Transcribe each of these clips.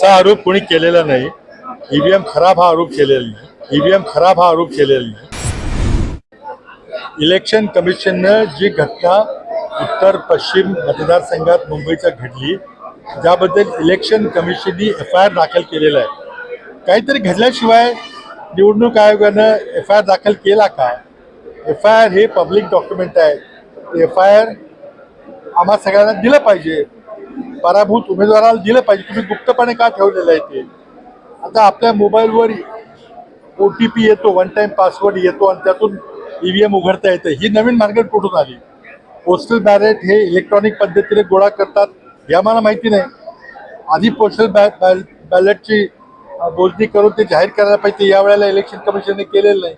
असा आरोप कोणी केलेला नाही. ईव्हीएम खराब हा आरोप केलेला नाही. ईव्हीएम खराब हा आरोप केलेला नाही. इलेक्शन कमिशननं जी घटना उत्तर पश्चिम मतदारसंघात मुंबईच्या घडली ज्याबद्दल इलेक्शन कमिशननी एफ आय आर दाखल केलेला आहे. काहीतरी घडल्याशिवाय निवडणूक आयोगानं एफ आय आर दाखल केला का? एफ आय आर हे पब्लिक डॉक्युमेंट आहे. एफ आय आर आम्हा सगळ्यांना दिलं पाहिजे. पराभूत उमेदवाराला दिलं पाहिजे. तुम्ही गुप्तपणे का ठेवलेलं आहे ते? आता आपल्या मोबाईलवर ओ टी पी येतो वन टाईम पासवर्ड येतो आणि त्यातून ईव्हीएम उघडता येतं. ही नवीन मार्केट कुठून आली? पोस्टल बॅलेट हे इलेक्ट्रॉनिक पद्धतीने गोळा करतात. हे आम्हाला माहिती नाही. आधी पोस्टल बॅ बॅल- बॅलेटची बोलणी करून ते जाहीर करायला पाहिजे. या वेळेला इलेक्शन कमिशनने केलेलं नाही.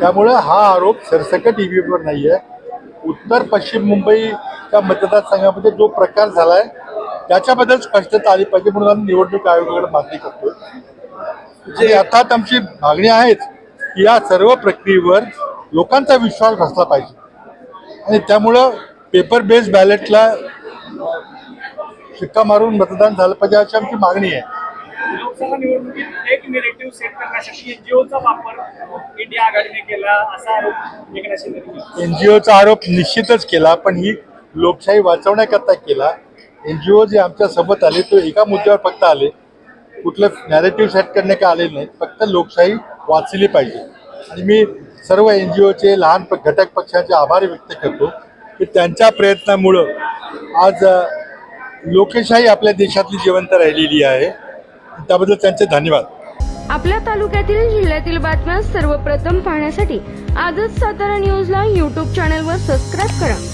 त्यामुळं हा आरोप सरसकट ई ईव्हीएमवर नाही आहे उत्तर पश्चिम मुंबईच्या मतदारसंघामध्ये जो प्रकार झाला आहे त्याच्याबद्दल स्पष्टता आली पाहिजे म्हणून आम्ही निवडणूक आयोगाकडे मागणी करतोय. जे अर्थात आमची मागणी आहेच की या सर्व प्रक्रियेवर लोकांचा विश्वास बसला पाहिजे. आणि त्यामुळं पेपर बेस्ड बॅलेटला शिक्का मारून मतदान झालं पाहिजे अशी आमची मागणी आहे. लोकसभा निवडणुकीत एक निरेटिव्ह सेट करण्यासाठी एनजीओचा वापर इंडिया आघाडीने केला असा आरोप एकनाथ शिंदे. एनजीओचा आरोप निश्चितच केला पण ही लोकशाही वाचवण्याकरता केला. एन जी ओ जे आमच्यासोबत आले तो एका मुद्द्यावर फक्त आले. कुठलं नॅरेटिव्ह सेट करणे का आले नाही फक्त लोकशाही वाचली पाहिजे. आणि मी सर्व एन जी ओचे लहान घटक पक्षाचे आभार व्यक्त करतो की त्यांच्या प्रयत्नामुळं आज लोकशाही आपल्या देशातली जिवंत राहिलेली आहे. त्याबद्दल त्यांचे धन्यवाद. आपल्या तालुक्यातील जिल्ह्यातील बातम्या सर्वप्रथम पाहण्यासाठी आजच सातारा न्यूजला यूट्यूब चॅनलवर सबस्क्राईब करा.